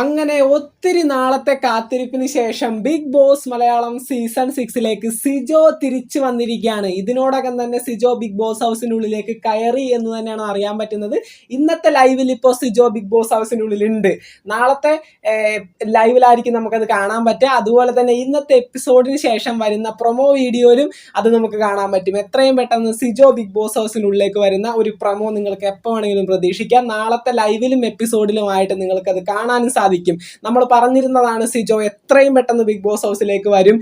അങ്ങനെ ഒത്തിരി നാളത്തെ കാത്തിരിപ്പിന് ശേഷം ബിഗ് ബോസ് മലയാളം സീസൺ സിക്സിലേക്ക് സിജോ തിരിച്ചു വന്നിരിക്കുകയാണ്. ഇതിനോടകം തന്നെ സിജോ ബിഗ് ബോസ് ഹൗസിനുള്ളിലേക്ക് കയറി എന്ന് തന്നെയാണ് അറിയാൻ പറ്റുന്നത്. ഇന്നത്തെ ലൈവിൽ ഇപ്പോൾ സിജോ ബിഗ് ബോസ് ഹൗസിനുള്ളിൽ ഉണ്ട് നാളത്തെ ലൈവിലായിരിക്കും നമുക്കത് കാണാൻ പറ്റുക. അതുപോലെ തന്നെ ഇന്നത്തെ എപ്പിസോഡിന് ശേഷം വരുന്ന പ്രൊമോ വീഡിയോയിലും അത് നമുക്ക് കാണാൻ പറ്റും. എത്രയും പെട്ടെന്ന് സിജോ ബിഗ് ബോസ് ഹൗസിനുള്ളിലേക്ക് വരുന്ന ഒരു പ്രൊമോ നിങ്ങൾക്ക് എപ്പോൾ വേണമെങ്കിലും പ്രതീക്ഷിക്കാം. നാളത്തെ ലൈവിലും എപ്പിസോഡിലുമായിട്ട് നിങ്ങൾക്കത് കാണാനും സാധിക്കും. നമ്മൾ പറഞ്ഞിരുന്നതാണ് സിജോ എത്രയും പെട്ടെന്ന് ബിഗ് ബോസ് ഹൗസിലേക്ക് വരും.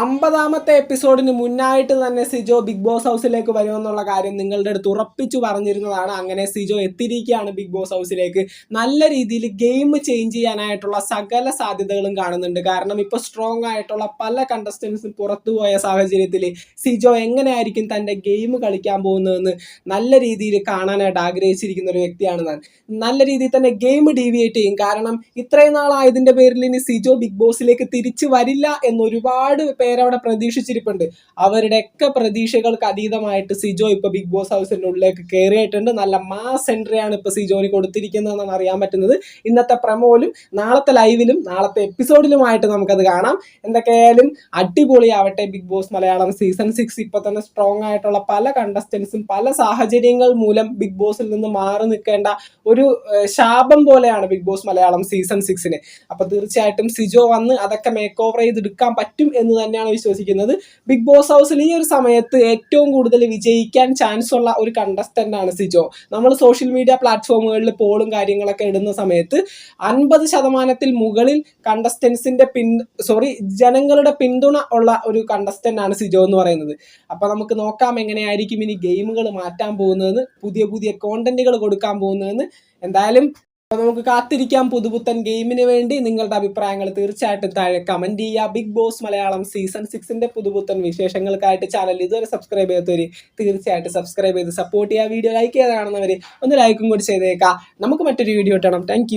അമ്പതാമത്തെ എപ്പിസോഡിന് മുന്നായിട്ട് തന്നെ സിജോ ബിഗ് ബോസ് ഹൗസിലേക്ക് വരുമെന്നുള്ള കാര്യം നിങ്ങളുടെ അടുത്ത് ഉറപ്പിച്ചു പറഞ്ഞിരുന്നതാണ്. അങ്ങനെ സിജോ എത്തിയിരിക്കുകയാണ് ബിഗ് ബോസ് ഹൗസിലേക്ക്. നല്ല രീതിയിൽ ഗെയിം ചേഞ്ച് ചെയ്യാനായിട്ടുള്ള സകല സാധ്യതകളും കാണുന്നുണ്ട്. കാരണം ഇപ്പോൾ സ്ട്രോങ് ആയിട്ടുള്ള പല കണ്ടസ്റ്റൻസും പുറത്തു പോയ സാഹചര്യത്തിൽ സിജോ എങ്ങനെയായിരിക്കും തന്റെ ഗെയിം കളിക്കാൻ പോകുന്നതെന്ന് നല്ല രീതിയിൽ കാണാനായിട്ട് ആഗ്രഹിച്ചിരിക്കുന്ന ഒരു വ്യക്തിയാണ് ഞാൻ നല്ല രീതിയിൽ തന്നെ ഗെയിം ഡീവിയേറ്റ് ചെയ്യും. കാരണം ഇത്രയും നാളായതിന്റെ പേരിൽ ഇനി സിജോ ബിഗ് ബോസിലേക്ക് തിരിച്ചു വരില്ല എന്ന് ഒരുപാട് പേരവിടെ പ്രതീക്ഷിച്ചിരിപ്പുണ്ട്. അവരുടെയൊക്കെ പ്രതീക്ഷകൾക്ക് അതീതമായിട്ട് സിജോ ഇപ്പൊ ബിഗ് ബോസ് ഹൗസിന്റെ ഉള്ളിലേക്ക് കയറിയിട്ടുണ്ട് നല്ല മാസ് എൻട്രിയാണ് ഇപ്പൊ സിജോന് കൊടുത്തിരിക്കുന്നതെന്നാണ് അറിയാൻ പറ്റുന്നത്. ഇന്നത്തെ പ്രമോയിലും നാളത്തെ ലൈവിലും നാളത്തെ എപ്പിസോഡിലുമായിട്ട് നമുക്കത് കാണാം. എന്തൊക്കെയായാലും അടിപൊളിയാവട്ടെ big boss Malayalam season six ഇപ്പൊ തന്നെ സ്ട്രോങ് ആയിട്ടുള്ള പല കണ്ടസ്റ്റൻസും പല സാഹചര്യങ്ങൾ മൂലം ബിഗ് ബോസിൽ നിന്ന് മാറി നിൽക്കേണ്ട ഒരു ശാപം പോലെയാണ് ബിഗ് ബോസ് മലയാളം സീസൺ സിക്സിന് അപ്പൊ തീർച്ചയായിട്ടും സിജോ വന്ന് അതൊക്കെ മേക്ക് ഓവർ ചെയ്തെടുക്കാൻ പറ്റും എന്ന് തന്നെയാണ് വിശ്വസിക്കുന്നത്. ബിഗ് ബോസ് ഹൗസിൽ ഈ ഒരു സമയത്ത് ഏറ്റവും കൂടുതൽ വിജയിക്കാൻ ചാൻസ് ഉള്ള ഒരു കണ്ടസ്റ്റന്റ് ആണ് സിജോ. നമ്മൾ സോഷ്യൽ മീഡിയ പ്ലാറ്റ്ഫോമുകളിൽ പോളും കാര്യങ്ങളൊക്കെ ഇടുന്ന സമയത്ത് അൻപത് ശതമാനത്തിൽ മുകളിൽ കണ്ടസ്റ്റൻസിന്റെ പിൻ സോറി ജനങ്ങളുടെ പിന്തുണ ഉള്ള ഒരു കണ്ടസ്റ്റന്റ് ആണ് സിജോ എന്ന് പറയുന്നത്. അപ്പൊ നമുക്ക് നോക്കാം എങ്ങനെയായിരിക്കും ഇനി ഗെയിമുകൾ മാറ്റാൻ പോകുന്നതെന്ന് പുതിയ പുതിയ കോണ്ടന്റുകൾ കൊടുക്കാൻ പോകുന്നതെന്ന്. എന്തായാലും അപ്പൊ നമുക്ക് കാത്തിരിക്കാം പുതുപുത്തൻ ഗെയിമിന് വേണ്ടി. നിങ്ങളുടെ അഭിപ്രായങ്ങൾ തീർച്ചയായിട്ടും താഴെ കമന്റ് ചെയ്യുക. ബിഗ് ബോസ് മലയാളം സീസൺ സിക്സിന്റെ പുതുപുത്തൻ വിശേഷങ്ങൾക്കായിട്ട് ചാനൽ ഇതുവരെ സബ്സ്ക്രൈബ് ചെയ്യാത്തവര് തീർച്ചയായിട്ടും സബ്സ്ക്രൈബ് ചെയ്ത് സപ്പോർട്ട് ചെയ്യുക. വീഡിയോ ലൈക്ക് ചെയ്ത് ഒന്ന് ലൈക്കും കൂടി ചെയ്തേക്കാം നമുക്ക് മറ്റൊരു വീഡിയോ ഇട്ടണം താങ്ക്